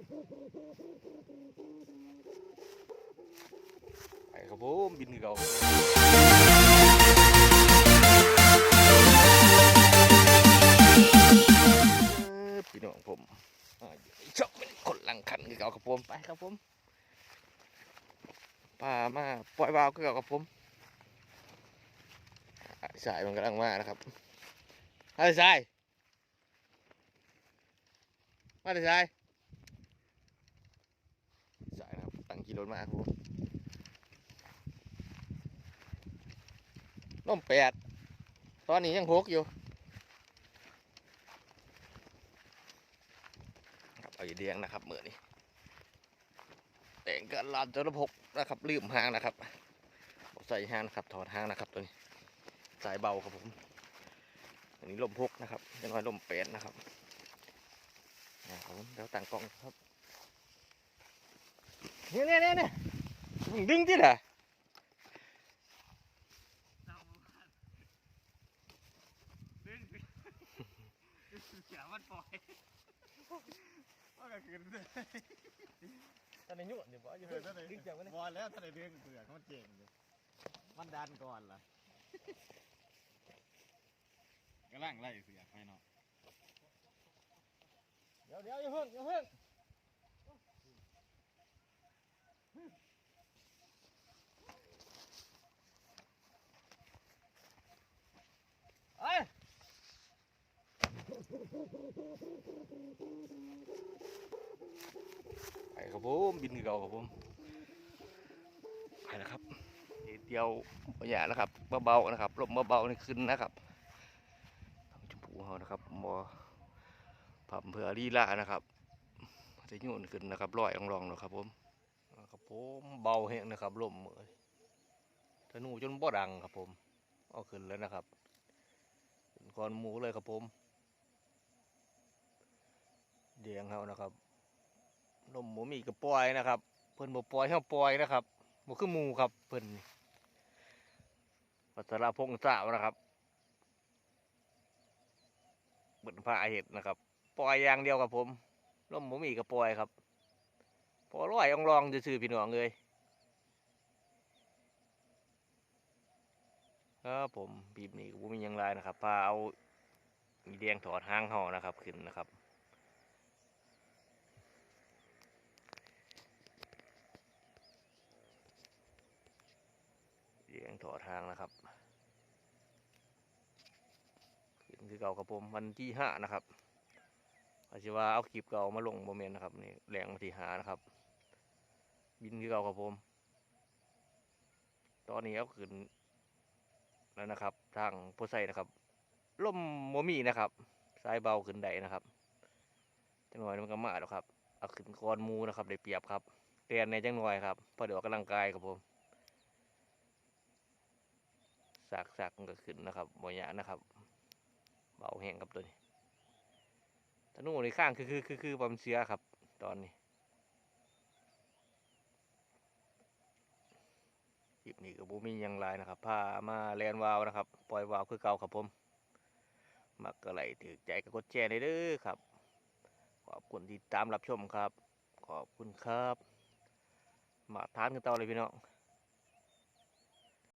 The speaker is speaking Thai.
ไปครับผมบินเก่าพี่น้องผมชอบเป็นคนหลังขันเก่าครับผมไปครับผมพามาปล่อยวาวเก่าครับผมสายมันกำลังมานะครับมาเลยสายมาเลยสาย ตั้งกิโลมาครับผมน้มแปดตอนนี้ยังหกอยู่ครับเอาอย่าเดียงนะครับเหมือนี้แต่งกันลานจระพกนะครับลืมหางนะครับใส่หางนะครับถอดหางนะครับตัวนี้สายเบาครับผมอันนี้ลมพกนะครับยังน้อยลมแปดนะครับนะครับผมเดี๋ยวต่างกล้องครับ เนี่ยเนี่ยเนี่ยมึงดึงที่ไหนดึงเสียมันปล่อยว่าก็ขึ้นเลยตอนนี้ยุ่งเดี๋ยวบอกอยู่เออท่านนดึงจากมันบอลแล้วท่านไหนดึงเสือกมันเจ๋งเลยมันดันก่อนล่ะกำลังไล่เสือไปเนาะเดี๋ยวเดี๋ยวอย่าเพิ่งอย่าเพิ่ง ไปครับผมบินเก่าครับผมไปแล้วครับเดียวอย่านะครับเบาๆนะครับลมเบาๆนี่ขึ้นนะครับชมพูเขานะครับบอผับเผื่อลีลานะครับจะโยนขึ้นนะครับลอยรองๆนะครับผมครับผมเบาแห้งนะครับลมเอยธนูจนบ่ดังครับผมเอาขึ้นแล้วนะครับก้อนหมูเลยครับผม เดียงเขานะครับลมหมูมีกระปล่อยนะครับ เพิ่นบ่ปล่อยเฮาปล่อยนะครับบ่คือหมูครับเพิ่นปัสราพงษ์สาวนะครับเบิ่นผ้าเห็ดนะครับ ปล่อยอย่างเดียวครับผมลมหมูมีกระปล่อยครับ พอร้อยองรองซื่อพี่น้องเลยครับผมบีบนี่ก็มียังไรนะครับพาเอาอีเดียงถอดหางห่อนะครับขึ้นนะครับ เสียง ถอดทางนะครับขึ้นคือเก่ากับผมวันที่ห้านะครับอาจจะว่าเอาคลิปเก่ามาลงโมเมนต์นะครับนี่แรงวันที่หานะครับ บินคือเก่ากับผม ตอนนี้เอาขึ้นแล้วนะครับ ทางโพไซนะครับลมโมมี่นะครับสายเบาขึ้นได้นะครับจังหน่อยมันก็มาแล้วครับเอาขึ้นก้อนมูนะครับ ได้เปรียบครับเรียนในจังหน่อยครับเพอเดี๋ยวกกำลังกายครับผม สักสักมันก็ขึ้นนะครับบ่ยากนะครับ เบาแห้งครับตัวนี้ธนูในข้างคือคือคือคือบอมเสียครับ ตอนนี้คลิปนี้ก็บ่มียังไรนะครับพามาแลนวาวนะครับ ปล่อยวาวคือเก่าครับผมมักก็ไหลถือใจก็กดแชร์ได้เด้อครับ ขอบคุณที่ตามรับชมครับ ขอบคุณครับ มาทานกันต่อเลยพี่น้อง